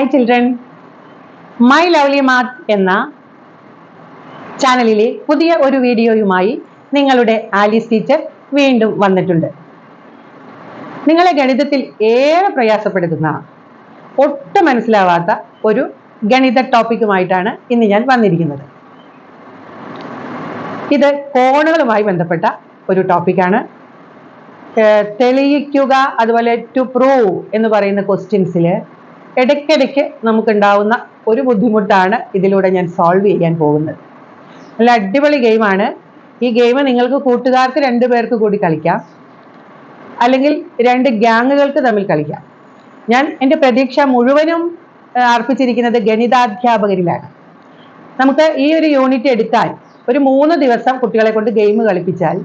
Hi children my lovely math എന്ന ചാനലിലെ പുതിയ ഒരു വീഡിയോയുമായി നിങ്ങളുടെ ആലീസ് ടീച്ചർ വീണ്ടും വന്നിട്ടുണ്ട്. നിങ്ങളെ ഗണിതത്തിൽ ഏറെ പ്രയാസപ്പെടുത്തുന്ന ഒട്ടും മനസ്സിലാവാത്ത ഒരു ഗണിത ടോപ്പിക്കുമായിട്ടാണ് ഇന്ന് ഞാൻ വന്നിരിക്കുന്നത്. ഇത് കോണുകളുമായി ബന്ധപ്പെട്ട ഒരു ടോപ്പിക്കാണ് തെളിയിക്കുക അതുപോലെ ടു പ്രൂവ് എന്ന് പറയുന്ന ക്വസ്റ്റ്യൻസിൽ ഇടയ്ക്കിടയ്ക്ക് നമുക്കുണ്ടാവുന്ന ഒരു ബുദ്ധിമുട്ടാണ് ഇതിലൂടെ ഞാൻ സോൾവ് ചെയ്യാൻ പോകുന്നത്. നല്ല അടിപൊളി ഗെയിമാണ് ഈ ഗെയിം നിങ്ങൾക്ക് കൂട്ടുകാർക്ക് രണ്ടു പേർക്ക് കൂടി കളിക്കാം. അല്ലെങ്കിൽ രണ്ട് ഗ്യാങ്ങുകൾക്ക് തമ്മിൽ കളിക്കാം. ഞാൻ എന്റെ പ്രതീക്ഷ മുഴുവനും അർപ്പിച്ചിരിക്കുന്നത് ഗണിതാധ്യാപകരിലാണ്. നമുക്ക് ഈ ഒരു യൂണിറ്റ് എടുത്താൽ ഒരു മൂന്ന് ദിവസം കുട്ടികളെ കൊണ്ട് ഗെയിം കളിപ്പിച്ചാൽ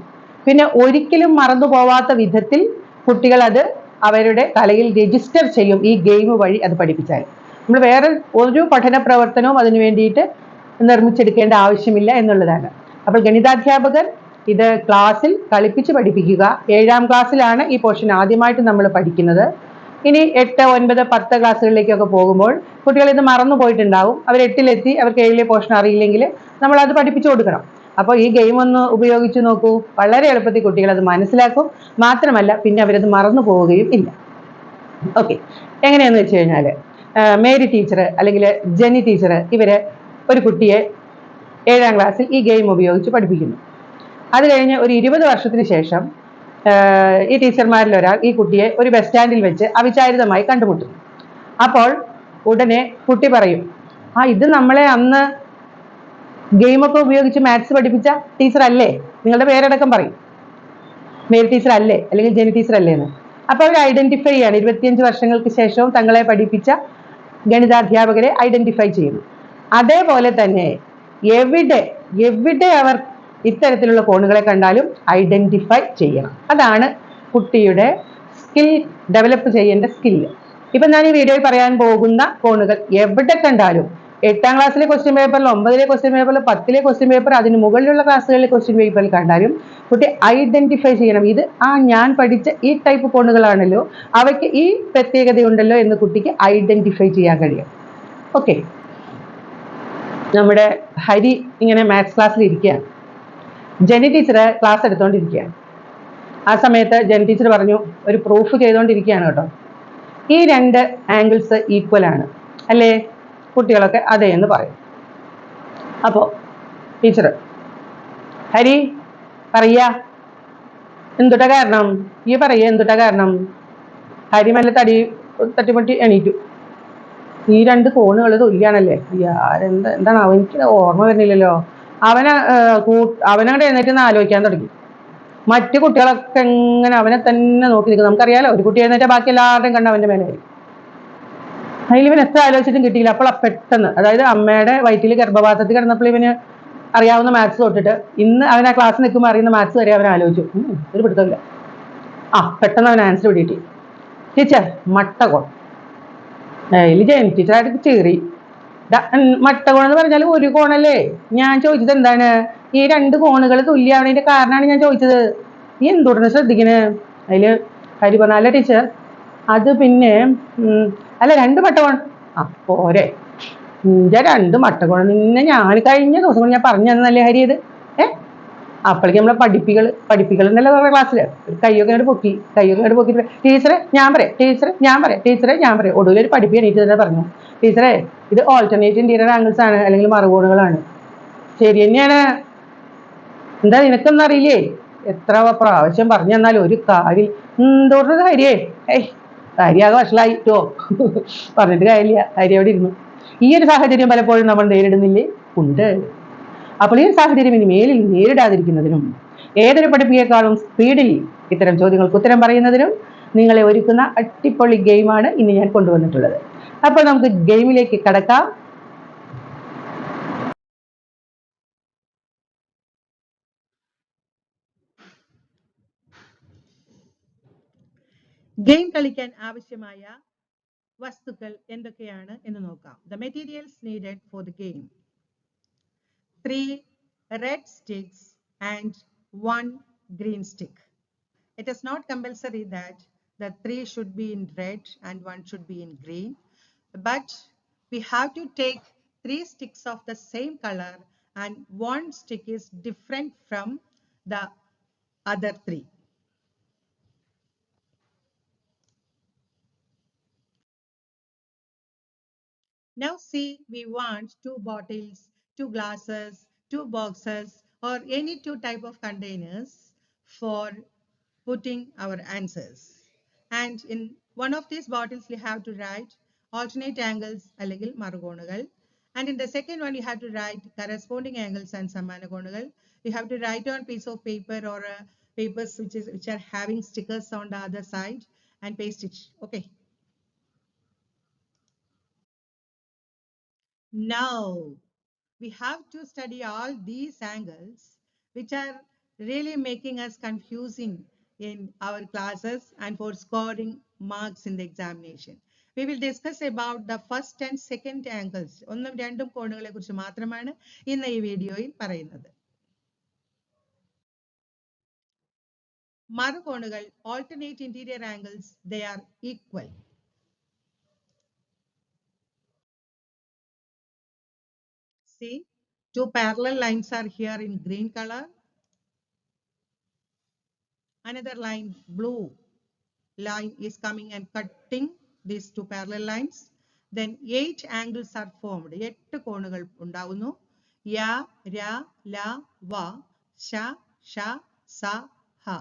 പിന്നെ ഒരിക്കലും മറന്നു പോവാത്ത വിധത്തിൽ കുട്ടികൾ അത് അവരുടെ തലയിൽ രജിസ്റ്റർ ചെയ്യും ഈ ഗെയിം വഴി അത് പഠിപ്പിച്ചാൽ. നമ്മൾ വേറെ ഒരു പഠന പ്രവർത്തനവും അതിനു വേണ്ടിയിട്ട് നിർമ്മിച്ചെടുക്കേണ്ട ആവശ്യമില്ല എന്നുള്ളതാണ്. അപ്പോൾ ഗണിതാധ്യാപകർ ഇത് ക്ലാസ്സിൽ കളിപ്പിച്ച് പഠിപ്പിക്കുക. ഏഴാം ക്ലാസ്സിലാണ് ഈ പോർഷൻ ആദ്യമായിട്ട് നമ്മൾ പഠിക്കുന്നത്. ഇനി എട്ട് ഒൻപത് പത്ത് ക്ലാസ്സുകളിലേക്കൊക്കെ പോകുമ്പോൾ കുട്ടികൾ ഇത് മറന്നു പോയിട്ടുണ്ടാവും അവർ എട്ടിലെത്തി അവർക്ക് ഏഴിലെ പോർഷൻ അറിയില്ലെങ്കിൽ നമ്മൾ അത് പഠിപ്പിച്ചു കൊടുക്കണം. അപ്പോൾ ഈ ഗെയിം ഒന്ന് ഉപയോഗിച്ച് നോക്കൂ. വളരെ എളുപ്പത്തിൽ കുട്ടികൾ അത് മനസ്സിലാക്കും. മാത്രമല്ല പിന്നെ അവരത് മറന്നു പോവുകയും ഇല്ല. ഓക്കെ എങ്ങനെയാന്ന് വെച്ച് കഴിഞ്ഞാൽ മേരി ടീച്ചർ അല്ലെങ്കിൽ ജെനി ടീച്ചർ ഇവർ ഒരു കുട്ടിയെ ഏഴാം ക്ലാസ്സിൽ ഈ ഗെയിം ഉപയോഗിച്ച് പഠിപ്പിക്കുന്നു. അത് കഴിഞ്ഞ് ഒരു ഇരുപത് വർഷത്തിന് ശേഷം ഈ ടീച്ചർമാരിൽ ഒരാൾ ഈ കുട്ടിയെ ഒരു ബസ് സ്റ്റാൻഡിൽ വെച്ച് അവിചാരിതമായി കണ്ടുമുട്ടുന്നു. അപ്പോൾ ഉടനെ കുട്ടി പറയും ആ ഇത് നമ്മളെ അന്ന് ഗെയിമൊക്കെ ഉപയോഗിച്ച് മാത്സ് പഠിപ്പിച്ച ടീച്ചർ അല്ലേ? നിങ്ങളുടെ പേരടക്കം പറയും. മേൽ ടീച്ചർ അല്ലേ? അല്ലെങ്കിൽ ജെനി ടീച്ചർ അല്ലേ എന്ന്. അപ്പൊ അവർ ഐഡന്റിഫൈ ചെയ്യാണ്. ഇരുപത്തിയഞ്ച് വർഷങ്ങൾക്ക് ശേഷവും തങ്ങളെ പഠിപ്പിച്ച ഗണിതാധ്യാപകരെ ഐഡന്റിഫൈ ചെയ്യുന്നു. അതേപോലെ തന്നെ എവിടെ എവിടെ അവർ ഇത്തരത്തിലുള്ള കോണുകളെ കണ്ടാലും ഐഡന്റിഫൈ ചെയ്യണം. അതാണ് കുട്ടിയുടെ സ്കിൽ ഡെവലപ്പ് ചെയ്യേണ്ട സ്കില്ല് ഇപ്പൊ ഞാൻ ഈ വീഡിയോയിൽ പറയാൻ പോകുന്ന കോണുകൾ എവിടെ കണ്ടാലും എട്ടാം ക്ലാസ്സിലെ ക്വസ്റ്റ്യൻ പേപ്പറിൽ ഒമ്പതിലെ ക്വസ്റ്റ്യൻ പേപ്പറിൽ പത്തിലെ ക്വസ്റ്റ്യൻ പേപ്പർ അതിന് മുകളിലുള്ള ക്ലാസ്സുകളിലെ ക്വസ്റ്റ്യൻ പേപ്പറിൽ കണ്ടാലും കുട്ടി ഐഡന്റിഫൈ ചെയ്യണം. ഇത് ആ ഞാൻ പഠിച്ച ഈ ടൈപ്പ് കോണുകളാണല്ലോ അവയ്ക്ക് ഈ പ്രത്യേകതയുണ്ടല്ലോ എന്ന് കുട്ടിക്ക് ഐഡന്റിഫൈ ചെയ്യാൻ കഴിയും. ഓക്കെ നമ്മുടെ ഹരി ഇങ്ങനെ മാത്സ് ക്ലാസ്സിൽ ഇരിക്കുകയാണ്. ജനി ടീച്ചർ ക്ലാസ് എടുത്തുകൊണ്ടിരിക്കുകയാണ് ആ സമയത്ത് ജനി ടീച്ചർ പറഞ്ഞു ഒരു പ്രൂഫ് ചെയ്തുകൊണ്ടിരിക്കുകയാണ് കേട്ടോ. ഈ രണ്ട് ആംഗിൾസ് ഈക്വൽ ആണ്. അല്ലേ? കുട്ടികളൊക്കെ അതെ എന്ന് പറയും. അപ്പോൾ ടീച്ചർ ഹരി പറയാ എന്തുട്ട കാരണം? ഈ പറയ എന്തുട്ട കാരണം? ഹരി മെല്ലെ തടി തട്ടിമുട്ടി എണീറ്റു. ഈ രണ്ട് കോണുകൾ തുല്യാണല്ലേ? ആരെന്താ എന്താണ് അവനിക്ക് ഓർമ്മ വരുന്നില്ലല്ലോ. അവനെ അവനങ്ങടെ എഴുന്നേറ്റ് ആലോചിക്കാൻ തുടങ്ങി. മറ്റു കുട്ടികളൊക്കെ എങ്ങനെ അവനെ തന്നെ നോക്കി നിൽക്കും നമുക്കറിയാലോ ഒരു കുട്ടി എഴുന്നേറ്റ് ബാക്കി എല്ലാവരുടെയും കണ്ട് അവന്റെ മേലെ വരും. അതിൽ ഇവൻ എത്ര ആലോചിച്ചിട്ടും കിട്ടിയില്ല. അപ്പോൾ പെട്ടെന്ന് അതായത് അമ്മയുടെ വയറ്റിൽ ഗർഭപാത്രത്തിൽ കിടന്നപ്പോൾ ഇവന് അറിയാവുന്ന മാത്സ് തൊട്ടിട്ട് ഇന്ന് അവൻ ആ ക്ലാസ് നിൽക്കുമ്പോൾ അറിയുന്ന മാത്സ് വരെ അവൻ ആലോചിച്ചു. ഒരു പിടുത്തമില്ല. ആ പെട്ടെന്ന് അവൻ ആൻസർ പിടിയിട്ട് ടീച്ചർ മട്ടകോൺ അതിൽ ജയൻ ടീച്ചറായിട്ട് ചേറി. മട്ടകോൺ എന്ന് പറഞ്ഞാൽ ഒരു കോണല്ലേ? ഞാൻ ചോദിച്ചത് എന്താണ്? ഈ രണ്ട് കോണുകൾ തുല്യാവണതിന്റെ കാരണമാണ് ഞാൻ ചോദിച്ചത്. നീ എന്തുടനെ ശ്രദ്ധിക്കണേ? അതിൽ ഹരി പറഞ്ഞാലേ ടീച്ചർ അത് പിന്നെ അല്ല രണ്ട് മട്ടകോൺ ആ പോരെ. നിന്റെ രണ്ട് മട്ടകോൺ നിന്നെ ഞാൻ കഴിഞ്ഞ ദിവസം കൊണ്ട് ഞാൻ പറഞ്ഞു തന്നല്ലേ ഹരി ഇത്? ഏ? അപ്പോഴേക്കും നമ്മളെ പഠിപ്പികൾ പഠിപ്പികൾ എന്നല്ല പറഞ്ഞ ക്ലാസ്സിൽ കൈയൊക്കെ അങ്ങോട്ട് പൊക്കി കൈയൊക്കെ അങ്ങോട്ട് പൊക്കി ടീച്ചറെ ഞാൻ പറയാം ടീച്ചറെ ഞാൻ പറയാം ടീച്ചറെ ഞാൻ പറയാം. ഒടുവിൽ ഒരു പഠിപ്പി എണീറ്റ് തന്നെ പറഞ്ഞു. ടീച്ചറെ ഇത് ഓൾട്ടർനേറ്റ് ഇന്റീരിയർ ആംഗിൾസ് ആണ് അല്ലെങ്കിൽ മറുകോണുകളാണ്. ശരി തന്നെയാണ്. എന്താ നിനക്കൊന്നും അറിയില്ലേ എത്ര പ്രാവശ്യം പറഞ്ഞു തന്നാലും ഒരു കാര്യം. എന്തോട്ടത് കാര്യേ. ഏയ് കാര്യാകെ വഷളായിട്ടോ പറഞ്ഞിട്ട് കാര്യമില്ല. കാര്യം അവിടെ ഇരുന്നു. ഈ ഒരു സാഹചര്യം പലപ്പോഴും നമ്മൾ നേരിടുന്നില്ലേ? ഉണ്ട്. അപ്പോൾ ഈ ഒരു സാഹചര്യം ഇനി മേലിൽ നേരിടാതിരിക്കുന്നതിനും ഏതൊരു പഠിപ്പിയേക്കാളും സ്പീഡിൽ ഇത്തരം ചോദ്യങ്ങൾക്ക് ഉത്തരം പറയുന്നതിനും നിങ്ങളെ ഒരുക്കുന്ന അടിപൊളി ഗെയിമാണ് ഇന്ന് ഞാൻ കൊണ്ടുവന്നിട്ടുള്ളത്. അപ്പോൾ നമുക്ക് ഗെയിമിലേക്ക് കടക്കാം. ഗെയിം കളിക്കാൻ ആവശ്യമായ വസ്തുക്കൾ എന്തൊക്കെയാണ് എന്ന് നോക്കാം the materials needed for the game three red sticks and one green stick It is not compulsory that the three should be in red and one should be in green. but we have to take three sticks of the same color and one stick is different from the other three. Now see, we want two bottles, two glasses, two boxes or any two type of containers for putting our answers. And in one of these bottles, you have to write alternate angles അല്ലെങ്കിൽ മറുകോണുകൾ and in the second one you have to write corresponding angles and സമാനകോണുകൾ you have to write on piece of paper or uh, papers which is which are having stickers on the other side and paste it okay now we have to study all these angles which are really making us confusing in our classes and for scoring marks in the examination. We will discuss about the first and second angles. ഒന്നും രണ്ടും കോണുകളെ കുറിച്ച് മാത്രമാണ് ഇന്ന് ഈ വീഡിയോയിൽ പറയുന്നത് മറുകോണുകൾ alternate interior angles they are equal. See, two parallel lines are here in green color. Another line, blue line is coming and cutting these two parallel lines. Then eight angles are formed. എട്ട് കോണുകൾ ഉണ്ടാകുന്നു യ ര ല വ sha ഷ സ ഹ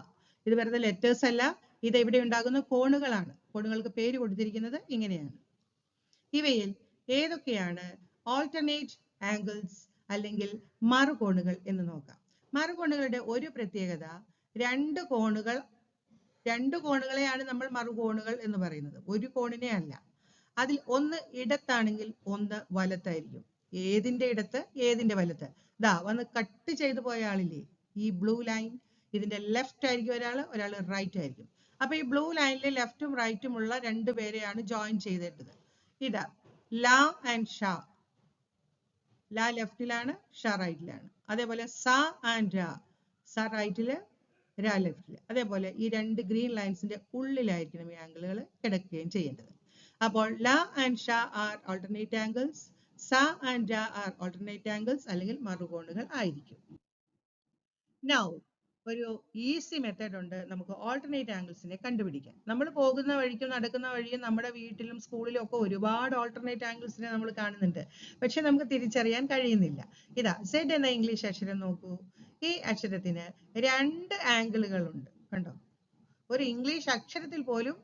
ഇത് വെറുതെ ലെറ്റേഴ്സ് അല്ല ഇത് എവിടെ ഉണ്ടാകുന്ന കോണുകളാണ് കോണുകൾക്ക് പേര് കൊടുത്തിരിക്കുന്നത് ഇങ്ങനെയാണ് ഇവയിൽ ഏതൊക്കെയാണ് ഓൾട്ടർനേറ്റ് ആംഗിൾസ് അല്ലെങ്കിൽ മറുകോണുകൾ എന്ന് നോക്കാം. മറുകോണുകളുടെ ഒരു പ്രത്യേകത രണ്ട് കോണുകൾ രണ്ട് കോണുകളെയാണ് നമ്മൾ മറുകോണുകൾ എന്ന് പറയുന്നത്. ഒരു കോണിനെ അല്ല. അതിൽ ഒന്ന് ഇടത്താണെങ്കിൽ ഒന്ന് വലത്തായിരിക്കും. ഏതിന്റെ ഇടത്ത്? ഏതിന്റെ വലത്ത്? ദാ വന്ന് കട്ട് ചെയ്തു പോയ ആളില്ലേ? ഈ ബ്ലൂ ലൈൻ ഇതിന്റെ ലെഫ്റ്റ് ആയിരിക്കും ഒരാൾ ഒരാൾ റൈറ്റ് ആയിരിക്കും. അപ്പൊ ഈ ബ്ലൂ ലൈനിലെ ലെഫ്റ്റും റൈറ്റും ഉള്ള രണ്ട് പേരെയാണ് ജോയിൻ ചെയ്തിട്ടത് ഇതാ ലാ ആൻഡ് ഷ. ല ലെഫ്റ്റിലാണ് ഷ റൈറ്റിലാണ്. അതേപോലെ സ ആൻഡ് ര. സ റൈറ്റിൽ ര ലെഫ്റ്റിൽ. അതേപോലെ ഈ രണ്ട് ഗ്രീൻ ലൈൻസിന്റെ ഉള്ളിലായിരിക്കണം ഈ ആംഗിളുകൾ കിടക്കുകയും ചെയ്യേണ്ടത്. അപ്പോൾ ല ആൻഡ് ഷ ആർ ഓൾട്ടർനേറ്റ് ആംഗിൾസ് സ ആൻഡ് ര ആർ ഓൾട്ടർനേറ്റ് ആംഗിൾസ് അല്ലെങ്കിൽ മറുകോണുകൾ ആയിരിക്കും. നൗ ഒരു ഈസി മെത്തേഡ് ഉണ്ട് നമുക്ക് ഓൾട്ടർനേറ്റ് ആംഗിൾസിനെ കണ്ടുപിടിക്കാൻ. നമ്മൾ പോകുന്ന വഴിക്കും നടക്കുന്ന വഴിയും നമ്മുടെ വീട്ടിലും സ്കൂളിലും ഒക്കെ ഒരുപാട് ഓൾട്ടർനേറ്റ് ആംഗിൾസിനെ നമ്മൾ കാണുന്നുണ്ട്. പക്ഷെ നമുക്ക് തിരിച്ചറിയാൻ കഴിയുന്നില്ല. ഇതാ സെഡ് എന്ന ഇംഗ്ലീഷ് അക്ഷരം നോക്കൂ. ഈ അക്ഷരത്തിന് രണ്ട് ആംഗിളുകൾ ഉണ്ട്. കണ്ടോ? ഒരു ഇംഗ്ലീഷ് അക്ഷരത്തിൽ പോലും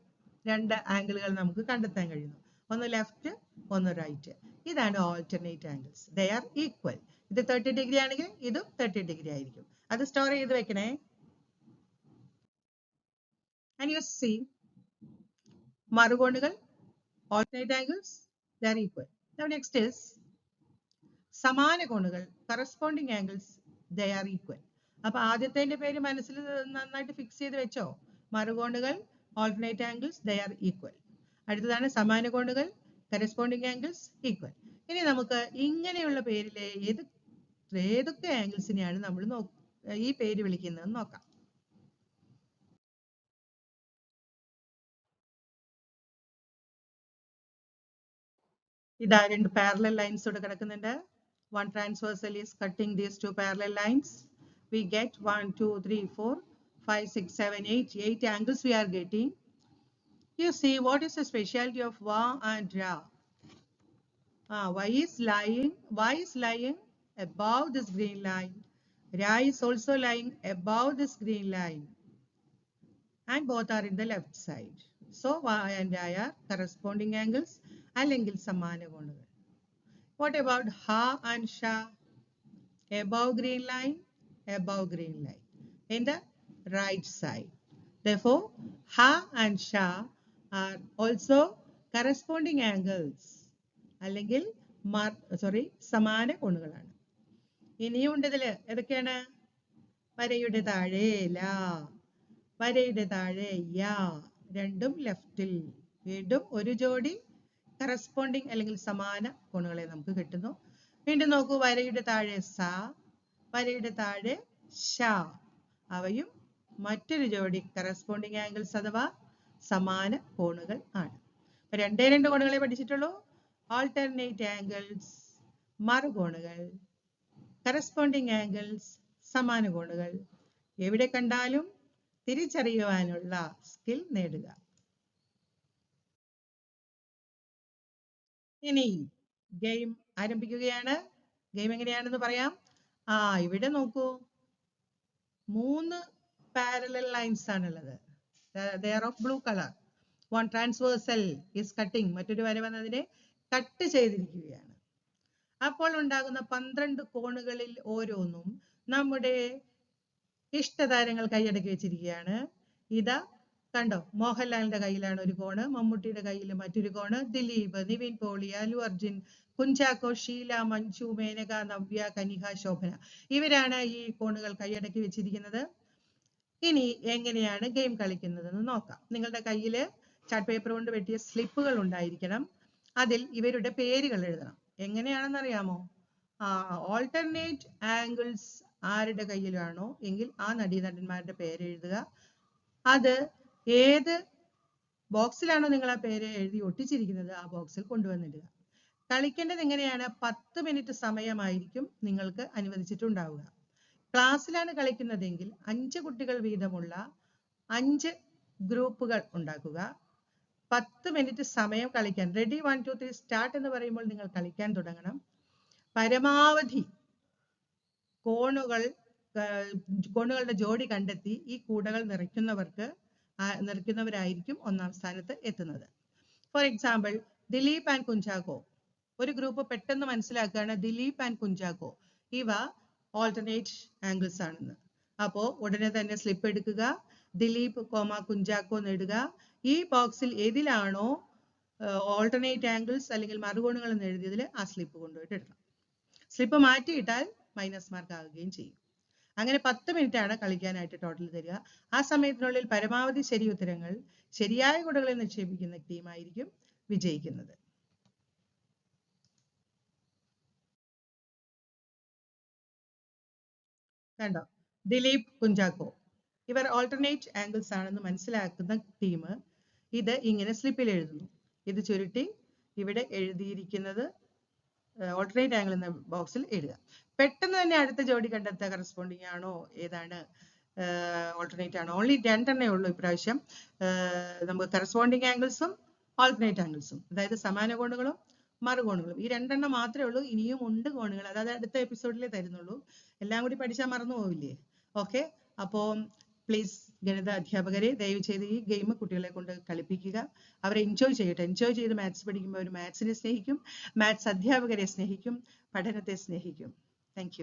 രണ്ട് ആംഗിളുകൾ നമുക്ക് കണ്ടെത്താൻ കഴിയുന്നു. ഒന്ന് ലെഫ്റ്റ് ഒന്ന് റൈറ്റ് ഇതാണ് alternate angles they are equal ഇത് തേർട്ടി ഡിഗ്രി ആണെങ്കിൽ ഇതും തേർട്ടി ഡിഗ്രി ആയിരിക്കും. അത് സ്റ്റോർ ചെയ്ത് വെക്കണേ. ആൻഡ് യു സി മറുകോണുകൾ ഓൾട്ടർനേറ്റ് ആംഗിൾസ് ഇസ് സമാന കോണുകൾ corresponding angles they are equal അപ്പൊ ആദ്യത്തെ പേര് മനസ്സിൽ നന്നായിട്ട് ഫിക്സ് ചെയ്ത് വെച്ചോ? മറുകോണുകൾ alternate angles they are equal അടുത്തതാണ് സമാന കോണുകൾ കറസ്പോണ്ടിങ് ആംഗിൾസ് ഈക്വൽ ഇനി നമുക്ക് ഇങ്ങനെയുള്ള പേരിലെ ഏത് ഏതൊക്കെ ആംഗിൾസിനെയാണ് നമ്മൾ നോ ഈ പേര് വിളിക്കുന്നതെന്ന് നോക്കാം ഇതാ രണ്ട് പാരലൽ ലൈൻസ് ഇവിടെ കിടക്കുന്നുണ്ട് one transversal is cutting these two parallel lines we get one two three four five six seven eight eight angles we are getting you see what is the specialty of va and ra ah why is lying Why is lying above this green line ra is also lying above this green line and both are in the left side so y and ra are corresponding angles അല്ലെങ്കിൽ സമാന കോണുകൾ What about ha and sha? Above green line, above green line. In the right side. Therefore, ha and sha are also corresponding angles. അല്ലെങ്കിൽ sorry സമാന കോണുകളാണ് ഇനിയും ഇതിൽ ഏതൊക്കെയാണ്? വരയുടെ താഴെ ല വരയുടെ താഴെ യാ രണ്ടും ലെഫ്റ്റിൽ. വീണ്ടും ഒരു ജോഡി കറസ്പോണ്ടിങ് അല്ലെങ്കിൽ സമാന കോണുകളെ നമുക്ക് കിട്ടുന്നു. വീണ്ടും നോക്കൂ വരയുടെ താഴെ സ വരയുടെ താഴെ ഷ അവയും മറ്റൊരു ജോഡി കറസ്പോണ്ടിങ് ആംഗിൾസ് അഥവാ സമാന കോണുകൾ ആണ്. രണ്ടേ രണ്ട് കോണുകളെ പഠിച്ചിട്ടുള്ളൂ. ആൾട്ടർനേറ്റ് ആംഗിൾസ് മറുകോണുകൾ കറസ്പോണ്ടിങ് ആംഗിൾസ് സമാന കോണുകൾ എവിടെ കണ്ടാലും തിരിച്ചറിയുവാനുള്ള സ്കിൽ നേടുക. ഇനി ഗെയിം ആരംഭിക്കുകയാണ്. ഗെയിം എങ്ങനെയാണെന്ന് പറയാം. ആ ഇവിടെ നോക്കൂ. മൂന്ന് പാരലൽ ലൈൻസ് ആണുള്ളത്. There of blue colour one transversal is cutting മറ്റൊരു വര വന്നതിനെ കട്ട് ചെയ്തിരിക്കുകയാണ്. അപ്പോൾ ഉണ്ടാകുന്ന പന്ത്രണ്ട് കോണുകളിൽ ഓരോന്നും നമ്മുടെ ഇഷ്ടതാരങ്ങൾ കൈയടക്കി വെച്ചിരിക്കുകയാണ്. ഇതാ കണ്ടോ മോഹൻലാലിന്റെ കയ്യിലാണ് ഒരു കോണ് മമ്മൂട്ടിയുടെ കയ്യിൽ മറ്റൊരു കോണ്. ദിലീപ് നിവിൻ പോളി അലു അർജുൻ കുഞ്ചാക്കോ ഷീല മഞ്ജു മേനക നവ്യ കനിഹ ശോഭന. ഇവരാണ് ഈ കോണുകൾ കൈയടക്കി വെച്ചിരിക്കുന്നത്. ഇനി എങ്ങനെയാണ് ഗെയിം കളിക്കുന്നതെന്ന് നോക്കാം. നിങ്ങളുടെ കയ്യിൽ ചാർട്ട് പേപ്പർ കൊണ്ട് വെട്ടിയ സ്ലിപ്പുകൾ ഉണ്ടായിരിക്കണം. അതിൽ ഇവരുടെ പേരുകൾ എഴുതണം. എങ്ങനെയാണെന്ന് അറിയാമോ ആ ഓൾട്ടർനേറ്റ് ആംഗിൾസ് ആരുടെ കയ്യിലാണോ എങ്കിൽ ആ നടീനടന്മാരുടെ പേര് എഴുതുക. അത് ഏത് ബോക്സിലാണോ നിങ്ങൾ ആ പേര് എഴുതി ഒട്ടിച്ചിരിക്കുന്നത് ആ ബോക്സിൽ കൊണ്ടുവന്നിടുക. കളിക്കേണ്ടത് എങ്ങനെയാണ്? പത്ത് മിനിറ്റ് സമയമായിരിക്കും നിങ്ങൾക്ക് അനുവദിച്ചിട്ടുണ്ടാവുക. ക്ലാസ്സിലാണ് കളിക്കുന്നതെങ്കിൽ അഞ്ച് കുട്ടികൾ വീതമുള്ള അഞ്ച് ഗ്രൂപ്പുകൾ ഉണ്ടാക്കുക. പത്ത് മിനിറ്റ് സമയം കളിക്കാൻ. Ready one two three start എന്ന് പറയുമ്പോൾ നിങ്ങൾ കളിക്കാൻ തുടങ്ങണം. പരമാവധി കോണുകൾ കോണുകളുടെ ജോഡി കണ്ടെത്തി ഈ കൂടകൾ നിറയ്ക്കുന്നവർക്ക് നിറയ്ക്കുന്നവരായിരിക്കും ഒന്നാം സ്ഥാനത്ത് എത്തുന്നത്. For example Dileep and Kunchacko ഒരു ഗ്രൂപ്പ് പെട്ടെന്ന് മനസ്സിലാക്കുകയാണ് ദിലീപ് ആൻഡ് കുഞ്ചാക്കോ ഇവ ഓൾട്ടർനേറ്റ് ആംഗിൾസ് ആണെന്ന്. അപ്പോ ഉടനെ തന്നെ സ്ലിപ്പ് എടുക്കുക. ദിലീപ് കോമ കുഞ്ചാക്കോ നേടുക. ഈ ബോക്സിൽ ഏതിലാണോ ഓൾട്ടർനേറ്റ് ആംഗിൾസ് അല്ലെങ്കിൽ മറുകോണുകൾ എന്ന് എഴുതിയതിൽ ആ സ്ലിപ്പ് കൊണ്ടുപോയിട്ട് ഇടണം. സ്ലിപ്പ് മാറ്റിയിട്ടാൽ മൈനസ് മാർക്ക് ആകുകയും ചെയ്യും. അങ്ങനെ പത്ത് മിനിറ്റ് ആണ് കളിക്കാനായിട്ട് ടോട്ടൽ തരിക. ആ സമയത്തിനുള്ളിൽ പരമാവധി ശരി ഉത്തരങ്ങൾ ശരിയായ കുടകളിൽ നിക്ഷേപിക്കുന്ന ടീമായിരിക്കും വിജയിക്കുന്നത്. കണ്ടോ? ദിലീപ് കുഞ്ചാക്കോ. ഇവർ ഓൾട്ടർനേറ്റ് ആംഗിൾസ് ആണെന്ന് മനസ്സിലാക്കുന്ന ടീം ഇത് ഇങ്ങനെ സ്ലിപ്പിൽ എഴുതുന്നു. ഇത് ചുരുട്ടി ഇവിടെ എഴുതിയിരിക്കുന്നത് ഓൾട്ടർനേറ്റ് ആംഗിൾ എന്ന ബോക്സിൽ എഴുതുക. പെട്ടെന്ന് തന്നെ അടുത്ത ജോഡി കണ്ടെത്തുക കറസ്പോണ്ടിങ് ആണോ? ഏതാണ്? ഓൾട്ടർനേറ്റ് ആണോ? ഓൺലി രണ്ടെണ്ണേ ഉള്ളൂ ഇപ്രാവശ്യം. നമുക്ക് കറസ്പോണ്ടിങ് ആംഗിൾസും ഓൾട്ടർനേറ്റ് ആംഗിൾസും അതായത് സമാന കോണുകളും മറുകോണുകളും. ഈ രണ്ടെണ്ണം മാത്രമേ ഉള്ളൂ ഇനിയും ഉണ്ട് കോണുകൾ. അതായത് അടുത്ത എപ്പിസോഡിലേ തരുന്നുള്ളൂ. എല്ലാം കൂടി പഠിച്ചാൽ മറന്നു പോവില്ലേ? ഓക്കെ അപ്പോൾ പ്ലീസ് ഗണിത അധ്യാപകരെ ദയവ് ചെയ്ത് ഈ ഗെയിം കുട്ടികളെ കൊണ്ട് കളിപ്പിക്കുക. അവരെ എൻജോയ് ചെയ്യട്ടെ. എൻജോയ് ചെയ്ത് മാത്സ് പഠിക്കുമ്പോൾ അവർ മാത്സിനെ സ്നേഹിക്കും. മാത്സ് അധ്യാപകരെ സ്നേഹിക്കും. പഠനത്തെ സ്നേഹിക്കും. താങ്ക്